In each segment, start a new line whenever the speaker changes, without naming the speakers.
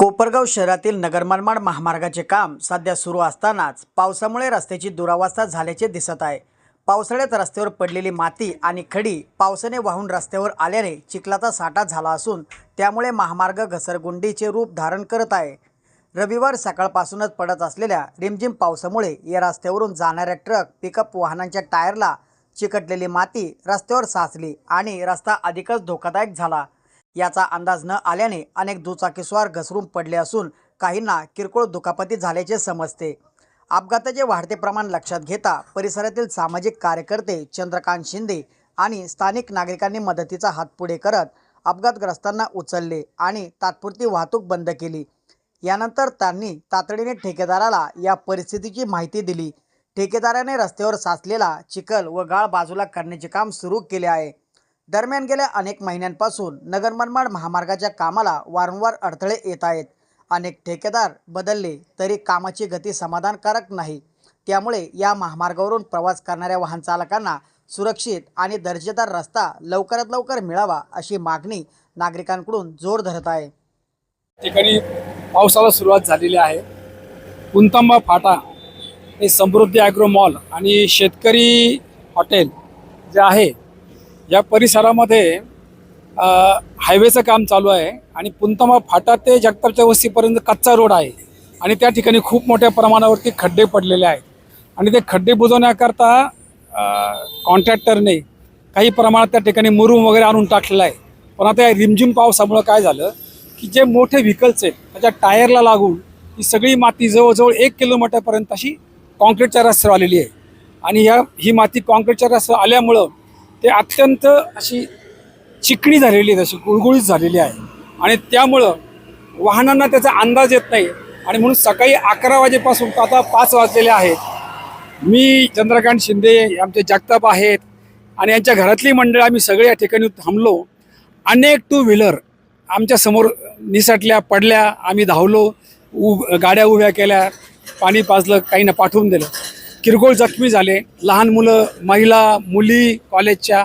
कोपरगाव शहरातील नगरमनमाड महामार्गाचे काम सध्या सुरू असतानाच पावसामुळे रस्त्याची दुरावस्था झाल्याचे दिसत आहे. पावसाळ्यात रस्त्यावर पडलेली माती आणि खडी पावसाने वाहून रस्त्यावर आल्याने चिखलाचा साठा झाला असून त्यामुळे महामार्ग घसरगुंडीचे रूप धारण करत आहे. रविवार सकाळपासूनच पडत असलेल्या रिमझिम पावसामुळे या रस्त्यावरून जाणाऱ्या ट्रक पिकअप वाहनांच्या टायरला चिकटलेली माती रस्त्यावर साचली आणि रस्ता अधिकच धोकादायक झाला. याचा अंदाज न आल्याने अनेक दुचाकीस्वार घसरून पडले असून काहींना किरकोळ दुखापती झाल्याचे समजते. अपघाताचे वाढते प्रमाण लक्षात घेता परिसरातील सामाजिक कार्यकर्ते चंद्रकांत शिंदे आणि स्थानिक नागरिकांनी मदतीचा हात पुढे करत अपघातग्रस्तांना उचलले आणि तात्पुरती वाहतूक बंद केली. यानंतर त्यांनी तातडीने ठेकेदाराला या परिस्थितीची माहिती दिली. ठेकेदाराने रस्त्यावर साचलेला चिखल व गाळ बाजूला करण्याचे काम सुरू केले आहे. दरम्यान गेल्या अनेक महिन्यांपासून नगरमनमाड महामार्गाच्या कामाला वारंवार अडथळे येत आहेत. अनेक ठेकेदार बदलले तरी कामाची गती समाधानकारक नाही. त्यामुळे या महामार्गावरून प्रवास करणाऱ्या वाहन चालकांना सुरक्षित आणि दर्जेदार रस्ता लवकरात लवकर मिळावा अशी मागणी नागरिकांकडून जोर धरत आहे.
ठिकाणी पावसाला सुरुवात झालेली आहे. कुंतंबा फाटा हे समृद्धी ॲग्रो मॉल आणि शेतकरी हॉटेल जे आहे या परिसरामध्ये हायवेचं काम चालू आहे आणि पुंतमा फाटा ते जगतापच्या वस्तीपर्यंत कच्चा रोड आहे आणि त्या ठिकाणी खूप मोठ्या प्रमाणावरती खड्डे पडलेले आहेत. आणि ते खड्डे बुजवण्याकरता कॉन्ट्रॅक्टरने काही प्रमाणात त्या ठिकाणी मुरूम वगैरे आणून टाकलेला आहे. पण आता या रिमझिम पावसामुळं काय झालं की जे मोठे व्हेकल्स आहेत त्याच्या टायरला लागून ही सगळी माती जवळजवळ एक किलोमीटरपर्यंत अशी कॉन्क्रीटच्या रस्त्यावर आलेली आहे. आणि ह्या ही माती कॉन्क्रीटच्या रस्त्यावर आल्यामुळं ते अत्यंत अशी चिकणी झालेली आहेत अशी गुळगुळीत झालेली आहे. आणि त्यामुळं वाहनांना त्याचा अंदाज येत नाही. आणि म्हणून सकाळी अकरा वाजेपासून तर आता पाच वाजलेले आहेत. मी चंद्रकांत शिंदे आमचे जगताप आहेत. आणि यांच्या घरातली मंडळी आम्ही सगळे या ठिकाणी थांबलो. अनेक टू व्हीलर आमच्यासमोर निसटल्या पडल्या. आम्ही धावलो उ गाड्या उभ्या केल्या. पाणी पाजलं काहींना पाठवून दिलं. किरकोळ जखमी झाले. लहान मुलं महिला मुली कॉलेजच्या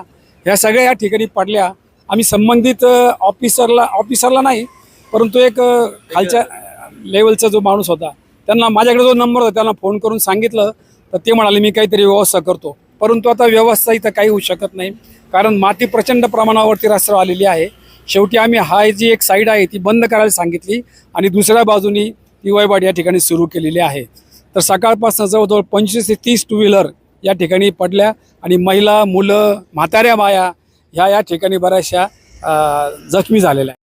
ह्या सगळ्या या ठिकाणी पडल्या. आम्ही संबंधित ऑफिसरला ऑफिसरला नाही परंतु एक खालच्या लेवलचा जो माणूस होता त्यांना माझ्याकडे जो नंबर होता त्यांना फोन करून सांगितलं. तर ते म्हणाले मी काहीतरी व्यवस्था करतो. परंतु आता व्यवस्था इथं काही होऊ शकत नाही. कारण माती प्रचंड प्रमाणावरती रस्त्यावर आलेली आहे. शेवटी आम्ही हा जी एक साईड आहे ती बंद करायला सांगितली आणि दुसऱ्या बाजूनी ती वयवाड या ठिकाणी सुरू केलेली आहे. तर सकाळपासून जवळजवळ पंचवीस ते तीस टू व्हीलर या ठिकाणी पडल्या आणि महिला मुलं म्हाताऱ्या बाया ह्या या ठिकाणी बऱ्याचशा जखमी झालेल्या आहेत.